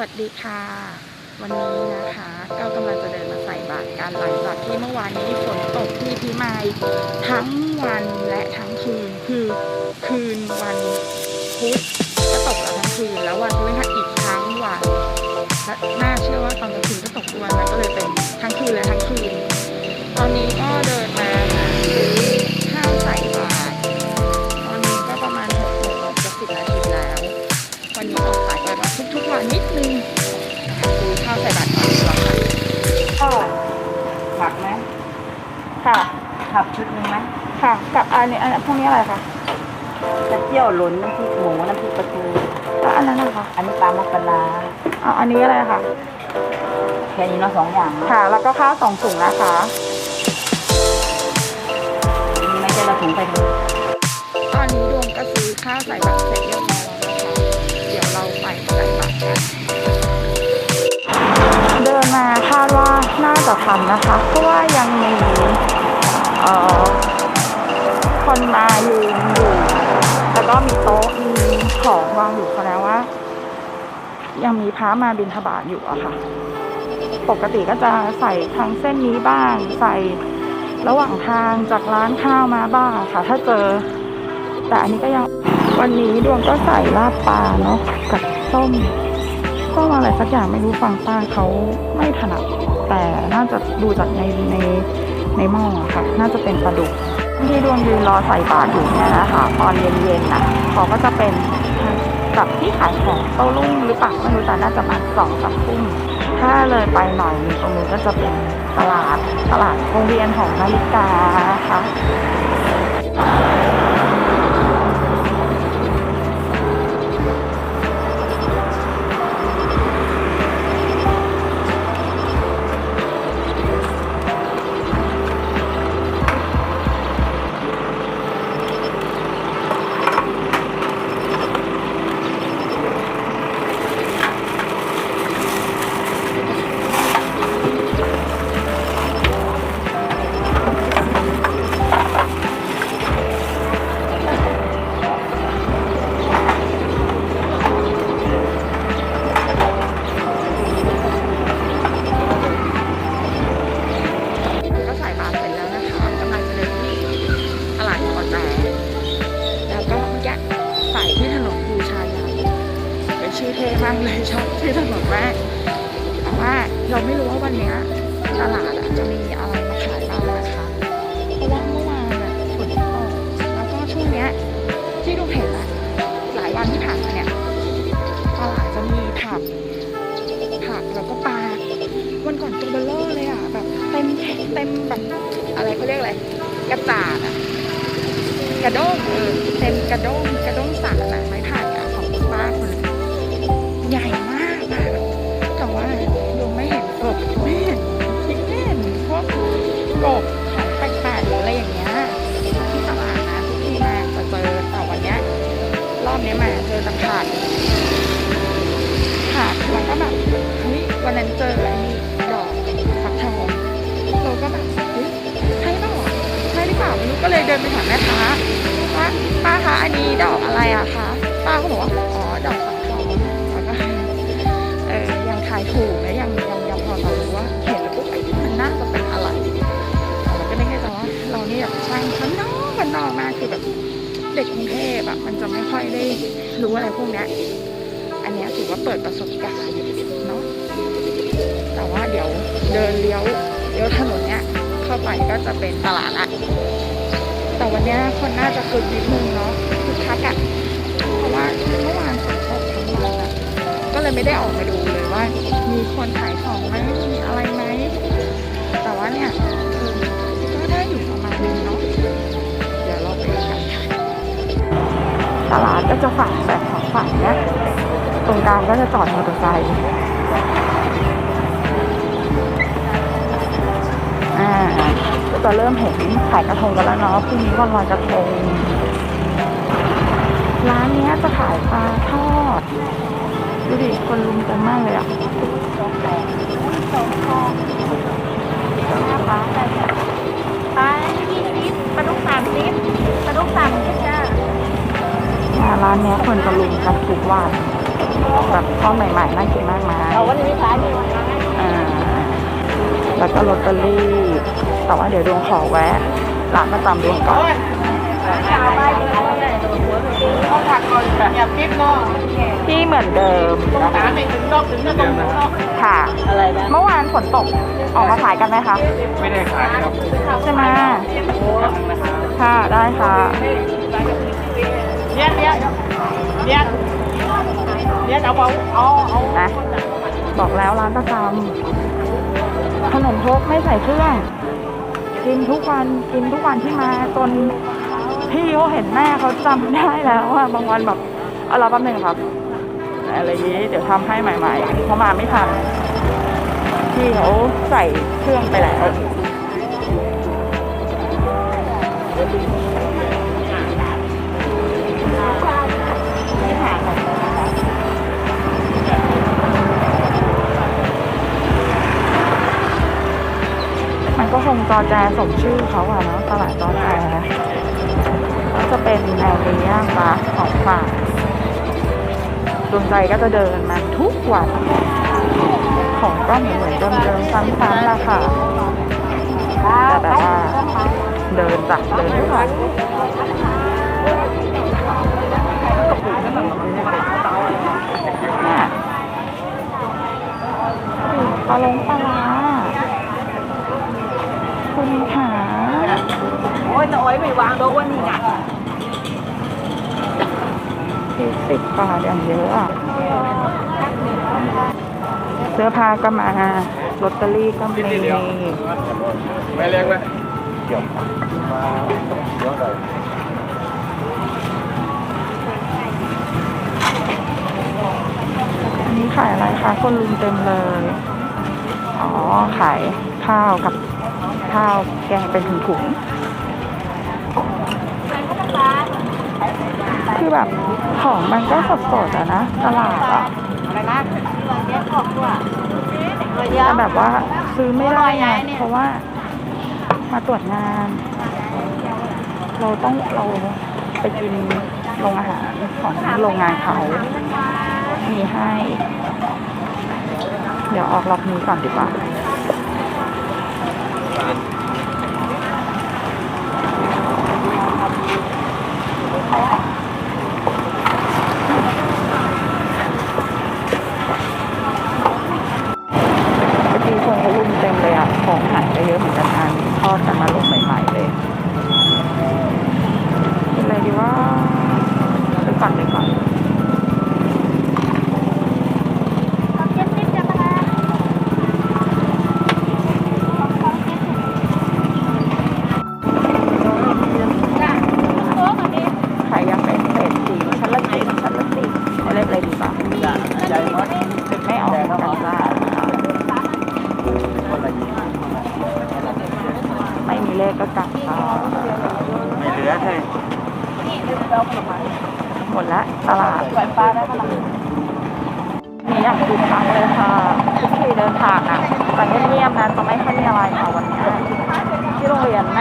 วัสดีค่ะ วันนี้นะคะก็กำลังจะเดินมาใส่บาตรกันหลังจากที่เมื่อวานนี้ฝนตกที่พิมายทั้งวันและทั้งคืนคือคืนวันพุธก็ตกแล้วทั้งคืนแล้ววันพฤหัสอีกทั้งวันและน่าเชื่อว่าตอนกลางคืนก็ตกด้วยมันก็เลยเป็นทั้งคืนและทั้งคืน ตอนนี้ก็เดินมาหา ค่ะผักชุดหนึ่งไหมค่ะ กับอันนี้อันพวกนี้อะไรคะกระเจียวหล่นน้ำพริกหมูน้ำพริกปลาทูแล้วอันนั้นนะคะอันนี้ปลามักกะลาเอาอันนี้อะไรคะแค่นี้เนาะสองอย่างเนอะค่ะ แล้วก็ข้าวสองถุงนะคะ คนมายืนอยู่แล้วก็มีโต๊ะมีของวางอยู่แสดงว่า ยังมีพระมาบิณฑบาตอยู่อะค่ะ ปกติก็จะใส่ทางเส้นนี้บ้าง ใส่ระหว่างทางจากร้านข้าวมาบ้างค่ะ ถ้าเจอ แต่อันนี้ก็ยังวันนี้ดวงก็ใส่ลาบปลาเนาะกับส้มส้มอะไรสักอย่างไม่รู้ฟังป้าเขาไม่ถนัดแต่น่าจะดูจากในใน ในหม้อค่ะ น่าจะเป็นปลาดุก ที่ดวงยืนรอใส่บาตรอยู่เนี่ยนะคะตอนเย็นๆนะเขาก็จะเป็นกับที่ขายของโต้รุ่งหรือเปล่าไม่รู้แต่น่าจะมาสองสามทุ่มถ้าเลยไปหน่อยตรงนี้ก็จะเป็นตลาดตลาดโรงเรียนของนาฬิกานะคะ คือถนนมากแต่ว่าเราไม่รู้ว่าวันนี้ตลาดจะมีอะไรมาขายบ้างนะคะเพราะว่าเมื่อวานฝนตกแล้วก็ช่วงเนี้ยที่ดูเห็นอะหลายวันที่ผ่านมาเนี่ยตลาดจะมีผักผักแล้วก็ปลาวันก่อนตัวเบลเลอร์เลยอะแบบเต็มเต็มแบบอะไรเขาเรียกอะไรกระจาดอะกระด้งเออเต็มกระด้งกระด้งสักอะไม้ไผ่อะ นั้นเจอไอ้ดอกฟักทองเราก็แบบใช่เปล่าวใช่หรือเปล่าไม่รู้ก็เลยเดินไปถามแม่ค้าว่าป้าคะอันนี้ดอกอะไรอะคะป้าก็บอกว่าอ๋อดอกฟักทองแล้วก็เออยังขายถูกนะยังยังยังพอเรารู้ว่าเห็นแล้วปุ๊บไอ้นี่มันน่าจะเป็นอะไรเราก็ไม่แน่ใจว่าเราเนี่แบบช่างข้างนอกข้างนอกมากคือแบบเด็กกรุงเทพอะมันจะไม่ค่อยได้รู้อะไรพวกเนี้ยอันนี้ถือว่าเปิดประสบการณ์เนาะ แต่ว่าเดี๋ยวเดินเลี้ยวเลี้ยวถนนเนี้ยเข้าไปก็จะเป็นตลาดละแต่วันเนี้ยคนน่าจะคึกนิดนึงเนาะคึกคักอะเพราะว่าเมื่อวานฝนตกทั้งวันอะก็เลยไม่ได้ออกมาดูเลยว่า มีคนขายของไหมมีอะไรไหมแต่ว่าเนี่ยก็ได้อยู่ประมาณนึงเนาะเดี๋ยวเราไปกันค่ะตลาดก็จะฝั่งแบบสองฝั่งเนี้ยตรงกลางก็จะจอดมอเตอร์ไซค์ ก็จะเริ่มเห็นขายกระทงกันแล้วเนาะพรุ่งนี้วันลอยกระทง ร้านนี้จะขายปลาทอด ดูดิคนลุมกันมากเลยอะปลายี่สิบปลาดุกสามสิบปลาดุกสามสิบจ้าร้านนี้คนจะลุมกันทุกวันแบบทอใหม่ๆน่ากินมากมายเราวันนี้ขายดีกว่าอ่าแล้วก็ลอตเตอรี่ แต่ว่าเดี๋ยวดวงขอแวะร้านประจำดวงก่อนอย่าพริกเนาะที่เหมือนเดิมค่ะอะไรเมื่อวานฝนตกออกมาขายกันไหมคะ ไม่ได้ขายครับใช่ไหมค่ะได้ค่ะเรียเรียเรียเรียเอาเอาเอาเอานะบอกแล้วร้านประจำขนมครกไม่ใส่เครื่อง กินทุกวันกินทุกวันที่มาจนพี่เขาเห็นแม่เขาจำได้แล้วว่าบางวันแบบเอาเราแป๊บหนึงครับอะไรนี้เดี๋ยวทำให้ใหม่ๆเพราะมาไม่ทันพี่เขาใส่เครื่องไปแล้ว จอแจสมชื่อเขาอะเนาะตลาดจอแจก็จะเป็นแนวนี้ย่างปลาของฝากดวงใจก็จะเดินมาทุกวัน ของก็เหมือนเหมือนเดิมๆซ้ำๆละค่ะแต่แบบว่าเดินจักเดินทุกวัน 6นนี่ไงสิบบาทอย่างเยอะอะเสื้อผ้าก็มาลอตเตอรี่ก็มีไม่เลี้ยงไหมเกี่ยวมาเยอะเลยอันนี้ขายอะไรคะคนลุงเต็มเลย อ๋อ ขายข้าวกับข้าวแกงเป็นถุงๆ ของมันก็สดๆอะนะตลาดอะอะไรนะเรียนออกด้วยแต่แบบว่าซื้อไม่ได้ไงเพราะว่า มาตรวจงาน เราต้องเราไปกินโรงอาหารของโรงงานเขามีให้ เดี๋ยวออกล็อกนี้ก่อนดีกว่า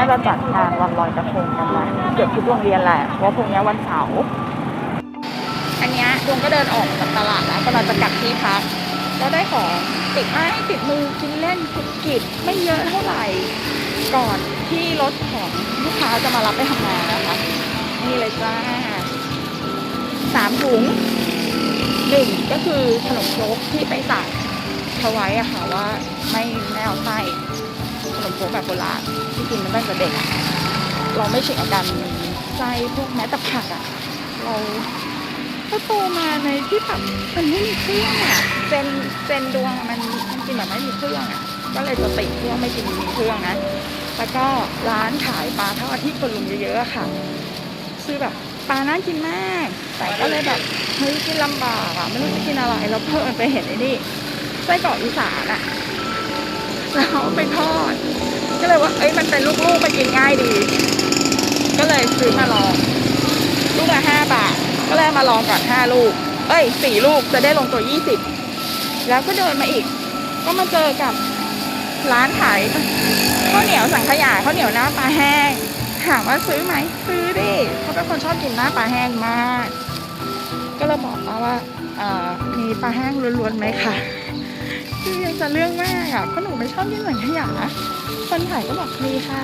จะจัดงานวันลอยกระทงกันแหละเกือบทุกโรงเรียนแหละเพราะว่าพรุ่งนี้วันเสาร์อันนี้ยดวงก็เดินออกจากตลาดแล้วกำลังจะกลับที่พักแล้วได้ของติดไม้ติดมือกินเล่นกุบกิบไม่เยอะเท่าไหร่ ก่อนที่รถของลูกค้าจะมารับไปทำงานนะคะ นี่เลยจ้าสามถุงหนึ่งก็คือขนมครกที่ไปสั่งเขาไว้อะค่ะว่าไม่ไม่เอาไส้ ขนมครกแบบโบราณที่กินมันตั้งแต่เด็กเราไม่ชินกับการไส้พวกแม้แต่ผักอะ เราก็โตมาในที่แบบมันไม่มีเครื่องอะเซนเซนดวงมันมันกินแบบไม่มีเครื่องอะ ก็เลยจะติดเครื่องไม่กินมีเครื่องนะแล้วก็ร้านขายปลาทอดที่คนลุงเยอะๆค่ะคือแบบปลาน่ากินมาก แต่ก็เลยแบบเฮ้ยกินลำบากอะไม่รู้จะกินอะไรแล้วเพิ่มไปเห็นไอ้นี่ไส้กรอกอีสานอะ แล้วเอาไปทอด ก็เลยว่าเอ้ยมันเป็นลูกๆไปกินง่ายดี ก็เลยซื้อมาลอง ลูกละห้าบาท ก็เลยมาลองก่อนห้าลูก เอ้ยสี่ลูกจะได้ลงตัวยี่สิบแล้วก็เดินมาอีก ก็มาเจอกับร้านขายข้าวเหนียวสังขยาข้าวเหนียวหน้าปลาแห้งถามว่าซื้อไหมซื้อดิเขาเป็นคนชอบกินหน้าปลาแห้งมาก ก็เลยบอกป้าว่าอ่อมีปลาแห้งล้วนๆไหมคะ คือยังจะเรื่องมากอะเพราะหนูไม่ชอบยิ่งเหมือนขยะคนถ่ายก็บอกมีค่ะ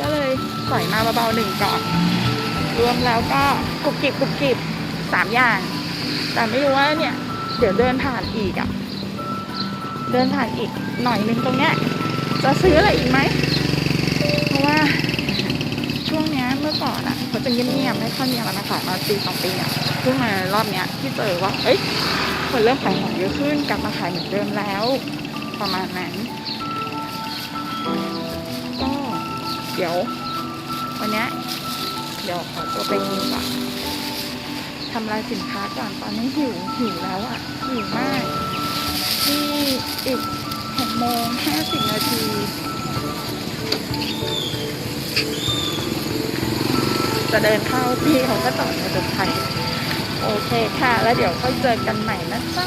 ก็เลยปล่อยมาเบาๆหนึ่งก่อน รวมแล้วก็กรุบกริบกรุบกริบสามอย่าง แต่ไม่รู้ว่าเนี่ย เดี๋ยวเดินผ่านอีกอะ เดินผ่านอีกหน่อยนึงตรงเนี้ยจะซื้ออะไรอีกไหม เพราะว่า วงเนี้ยเมื่อก่อนอะเขาจะเงียบๆไม่ค่อยมีอะไรมาขายมาปีสองปีอะเพิ่งมารอบเนี้ยที่เจอว่าเอ้ยคนเริ่มขายของเยอะขึ้นกลับมาขายเหมือนเดิมแล้ว ประมาณนั้นก็เดี๋ยว วันเนี้ยเดี๋ยวขอตัวไปกินก่อนทำลายสินค้าก่อนตอนนี้หิวหิวแล้วอะหิวมากที่อีกหกโมงห้าสิบนาที จะเดินเข้าพี่เขาก็จอดมอเตอร์ไซค์โอเคค่ะ แล้วเดี๋ยวก็เจอกันใหม่นะจ๊ะ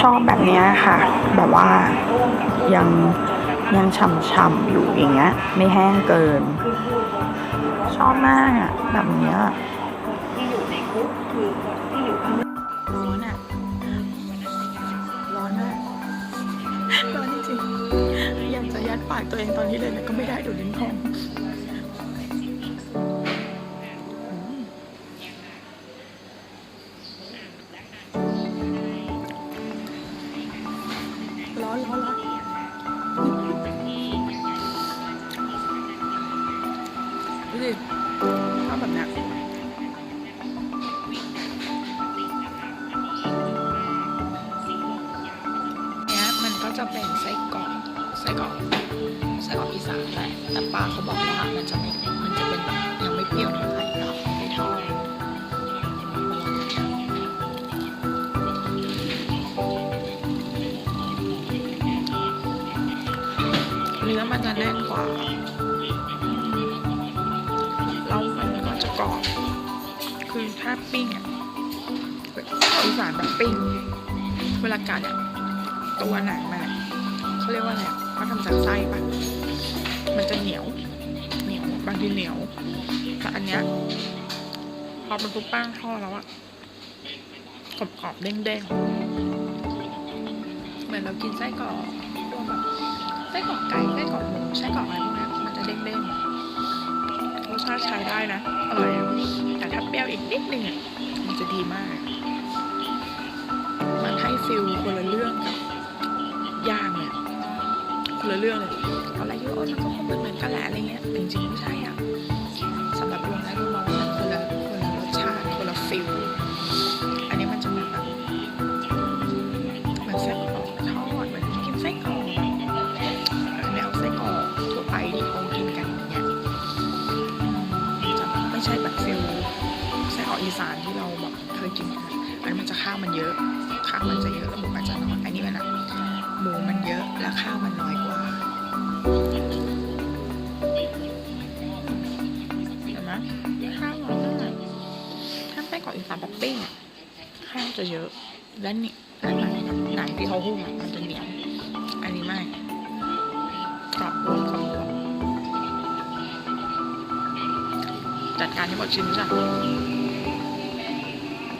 ชอบแบบเนี้ยค่ะ แบบว่ายังยังฉ่ำๆอยู่อย่างเงี้ย ไม่แห้งเกิน ชอบมากอะแบบเนี้ยร้อนอะร้อนมากร้อนจริงๆอยากจะยัดปากตัวเองตอนนี้เลยแต่ก็ไม่ได้เดูลิ้นพอง อมันจะแน่นกว่าแล้วมันก็จะกรอบ คือถ้าปิ้งอะเอาอีสานแบบปิ้ง เวลากัดอะตัวหนังมันเขาเรียกว่าอะไรอะเขาทำจากไส้ปะมันจะเหนียว เหนียวบางทีเหนียว แต่อันเนี้ยพอมันปุ๊บป้างทอดแล้วอะกรอบกรอบๆเด้งเด้งๆเหมือนเรากินไส้กรอกพวกแบบ ไส้กรอกไก่ไส้กรอกหมูไส้กรอกอะไรพวกนี้มันจะเด้งเด้งๆรสชาติใช้ได้นะอร่อยแต่ถ้าเปรี้ยวอีกนิดนึงอะมันจะดีมาก มันให้ฟิลคนละเรื่องกับย่างเนี่ยคนละเรื่องเลยตอนแรกคิดว่าโอ้มันก็คงเป็นเหมือนกันแหละอะไรเงี้ยจริงๆไม่ใช่ ยอะแล้วข้าวมันน้อยกว่าเห็นไหมข้าวน้อยถ้าไส้กรอกอีสานแบบปิ้งข้าวจะเยอะและนี่และหนังหนังที่เขาหุ้มอะมันจะเหนียวอันนี้ไม่กรอบรวมกรอบรวมจัดการให้หมดชิ้นจ้ะ